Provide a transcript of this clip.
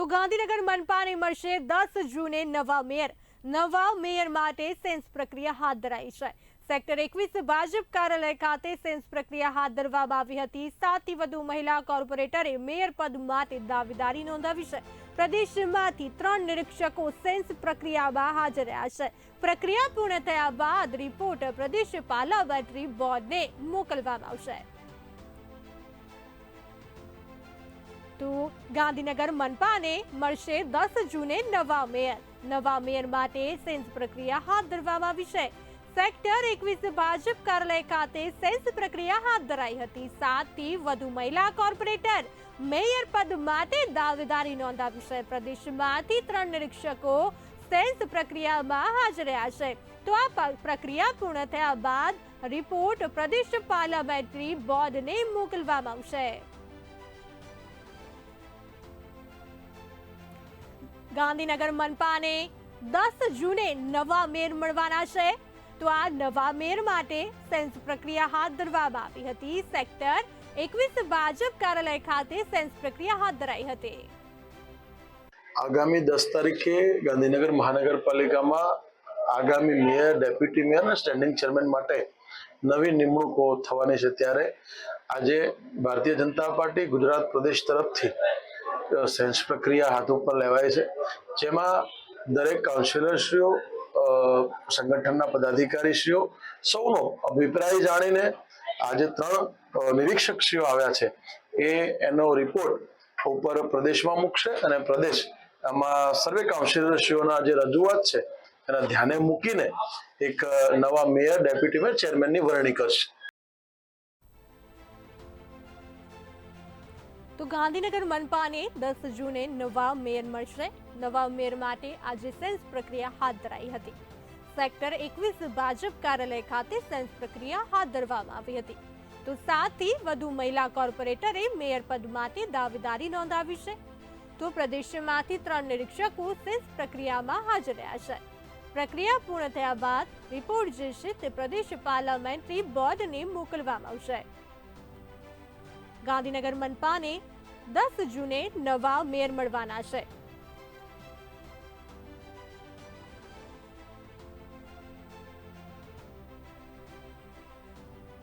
તો ગાંધીનગર મનપાને મળશે દસ જૂને નવા મેયર. નવા મેયર માટે સેન્સ પ્રક્રિયા હાથ ધરાઈ છે. સેક્ટર એકવીસ ભાજપ કાર્યાલય ખાતે સેન્સ પ્રક્રિયા હાથ ધરવામાં આવી હતી. સાતથી વધુ મહિલા કોર્પોરેટરે મેયર પદ માટે દાવેદારી નોંધાવી છે. પ્રદેશમાંથી ત્રણ નિરીક્ષકો સેન્સ પ્રક્રિયામાં હાજર રહ્યા છે. પ્રક્રિયા પૂર્ણ થયા બાદ રિપોર્ટ પ્રદેશ પાર્લામેન્ટરી બોર્ડને મોકલવામાં આવશે. તો ગાંધીનગર મનપાને મળશે દસ જૂને નવા મેયર. નવા મેયર માટે સેન્સ પ્રક્રિયા હાથ ધરવામાં આવી છે. સેક્ટર એકવીસ ભાજપ કાર્યાલય ખાતે સેન્સ પ્રક્રિયા હાથ ધરાઈ હતી. સાતથી વધુ મહિલા કોર્પોરેટર મેયર પદ માટે દાવેદારી નોંધાવી છે. પ્રદેશમાંથી ત્રણ નિરીક્ષકો સેન્સ પ્રક્રિયામાં હાજર રહ્યા છે. તો આ પ્રક્રિયા પૂર્ણ થયા બાદ રિપોર્ટ પ્રદેશ પાર્લામેન્ટરી બોર્ડને મોકલવામાં આવશે. ગાંધીનગર મનપાને દસ જૂને નવા મેર મળવાના છે. તો આ નવા મેર માટે સેન્સ પ્રક્રિયા હાથ ધરવામાં આવી હતી. સેક્ટર એકવીસ ભાજપ કાર્યાલય ખાતે સેન્સ પ્રક્રિયા હાથ ધરાઈ હતી. આગામી દસ તારીખે ગાંધીનગર મહાનગરપાલિકામાં આગામી મેયર, ડેપ્યુટી મેયર અને સ્ટેન્ડિંગ ચેરમેન માટે નવી નિમણૂકો થવાની છે. ત્યારે આજે ભારતીય જનતા પાર્ટી ગુજરાત પ્રદેશ તરફથી સેન્સ પ્રક્રિયા હાથ ઉપર લેવાય છે. જેમાં દરેક કાઉન્સિલરશ્રીઓ સંગઠનના પદાધિકારીશ્રીઓ સૌનો અભિપ્રાય જાણીને આજે ત્રણ નિરીક્ષકશ્રીઓ આવ્યા છે. એ એનો રિપોર્ટ ઉપર પ્રદેશમાં મૂકશે અને પ્રદેશ આમાં સર્વે કાઉન્સિલરશ્રીઓના જે રજૂઆત છે એના ધ્યાને મૂકીને એક નવા મેયર, ડેપ્યુટી મેયર, ચેરમેનની વરણી કરશે. તો ગાંધીનગર મનપાને દસ જૂને નવા મેયર મળશે. નવા મેયર માટે આજે સેન્સ પ્રક્રિયા હાથ ધરાઈ હતી. સેક્ટર એકવીસ ભાજપ કાર્યાલય ખાતે સેન્સ પ્રક્રિયા હાથ ધરવામાં આવી હતી. તો સાતથી વધુ મહિલા કોર્પોરેટરે મેયર પદ માટે દાવેદારી નોંધાવી છે. તો પ્રદેશમાંથી ત્રણ નિરીક્ષકો સેન્સ પ્રક્રિયામાં હાજર રહ્યા છે. પ્રક્રિયા પૂર્ણ થયા બાદ રિપોર્ટ જે છે તે પ્રદેશ પાર્લામેન્ટરી બોર્ડને મોકલવામાં આવશે. ગાંધીનગર મનપાને દસ જૂને નવા મેયર મળવાના છે.